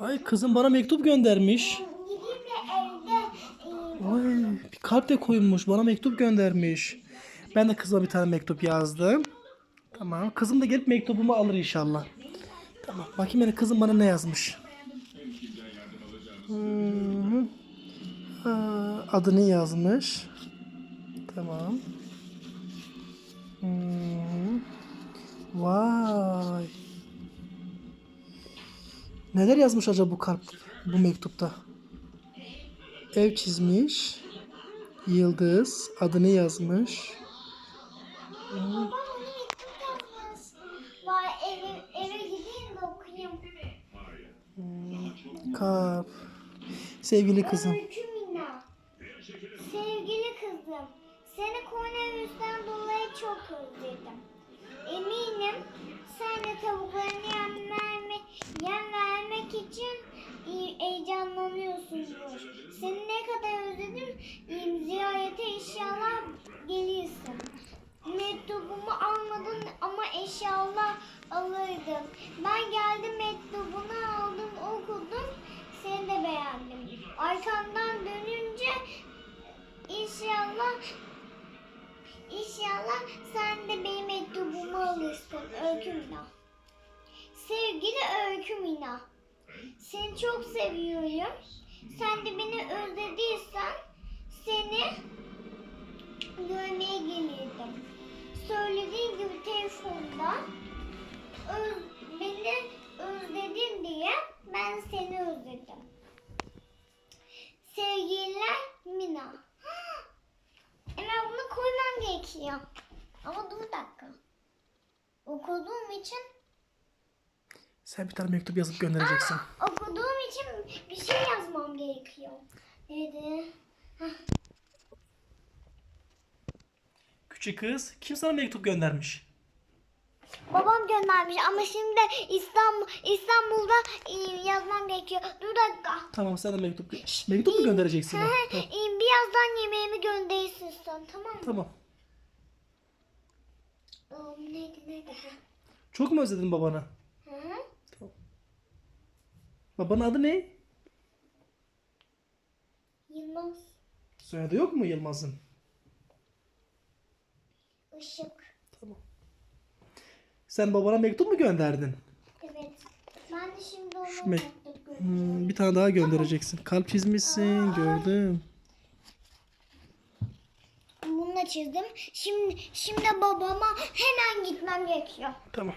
Ay kızım bana mektup göndermiş. Ay bir kalp de koymuş. Bana mektup göndermiş. Ben de kızıma bir tane mektup yazdım. Tamam. Kızım da gelip mektubumu alır inşallah. Tamam. Bakayım hele kızım bana ne yazmış. Hmm. Adını yazmış. Tamam. Hmm. Vay. Neler yazmış acaba bu kalp bu mektupta? Ev çizmiş. Yıldız adını yazmış. okuyayım. Kalp. Sevgili kızım. Sevgili kızım, seni koronavirüsten dolayı çok özledim. Eminim sen de tavuklarını Seni ne kadar özledim, ziyarete inşallah gelirsin. Mektubumu almadın ama inşallah alırdın. Ben geldim mektubunu aldım okudum. Seni de beğendim. Arkamdan dönünce inşallah inşallah sen de benim mektubumu alırsın Öykü Mina. Sevgili Öykü Mina. Seni çok seviyorum. Sen de beni özlediysen seni görmeye gelirdim. Söylediğin gibi telefonda öz, beni özledin diye ben seni özledim. Sevgililer Mina. Hemen bunu koymam gerekiyor. Ama dur dakika. Okuduğum için Sen bir tane mektup yazıp göndereceksin. okuduğum için bir şey yazmam gerekiyor. Neydi? Küçük kız kim sana mektup göndermiş? Babam göndermiş ama şimdi İstanbul İstanbul'da e, yazmam gerekiyor. Dur dakika. Tamam sen de mektup mektup mu göndereceksin? Ha? hı, Tamam. e, Birazdan yemeğimi gönderirsin sen tamam mı? tamam. Iı, neydi neydi? Çok mu özledin babanı? Hı hı. Babanın adı ne? Yılmaz Soyadı yok mu Yılmaz'ın? Işık. Tamam. Sen babana mektup mu gönderdin? Evet. Ben de şimdi ona Şu mek- mektup gönderiyorum. Hmm, bir tane daha göndereceksin. Kalp çizmişsin gördüm. Bunu da çizdim. Şimdi şimdi babama hemen gitmem gerekiyor. Tamam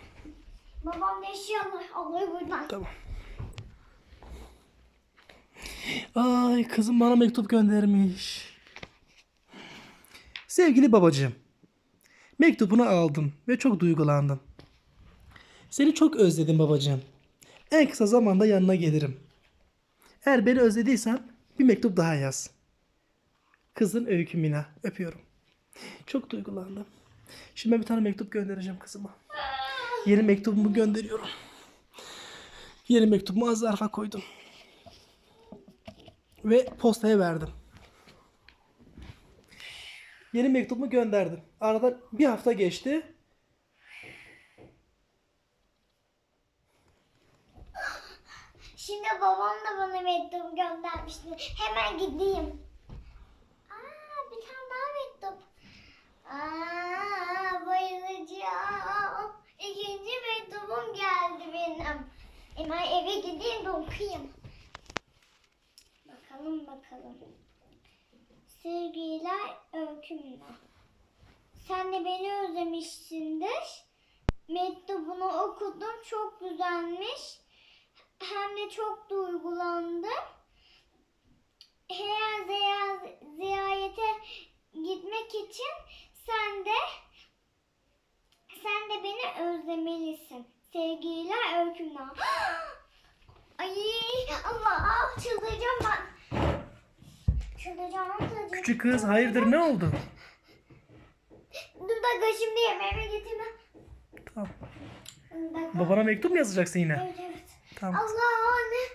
Babam da inşallah alır buradan. tamam. Ay kızım bana mektup göndermiş. Sevgili babacığım. Mektubunu aldım ve çok duygulandım. Seni çok özledim babacığım. En kısa zamanda yanına gelirim. Eğer beni özlediysen bir mektup daha yaz. Kızın Öykü Mina. Öpüyorum. Çok duygulandım. Şimdi ben bir tane mektup göndereceğim kızıma. Yeni mektubumu gönderiyorum. Yeni mektubumu az zarfa koydum. Ve postaya verdim. Yeni mektubumu gönderdim. Arada bir hafta geçti. Şimdi babam da bana mektup göndermişti. Hemen gideyim. Aa bir tane daha mektup. Aa bayılacağım. İkinci mektubum geldi benim. Hemen eve gideyim de okuyayım. Bakalım bakalım. Sevgiler öykümle. Sen de beni özlemişsindir. Mektubunu okudum. Çok güzelmiş. Hem de çok duygulandım. Eğer ziya- ziyarete gitmek için sen de sen de beni özlemelisin. Sevgiler öykümle. Ay Allah çıldıracağım ben. Küçük kız hayırdır ne oldu? Dur dakika şimdi yemeğimi getirme. Tamam. Babana mektup mu yazacaksın yine? Evet evet. Tamam. Allah ne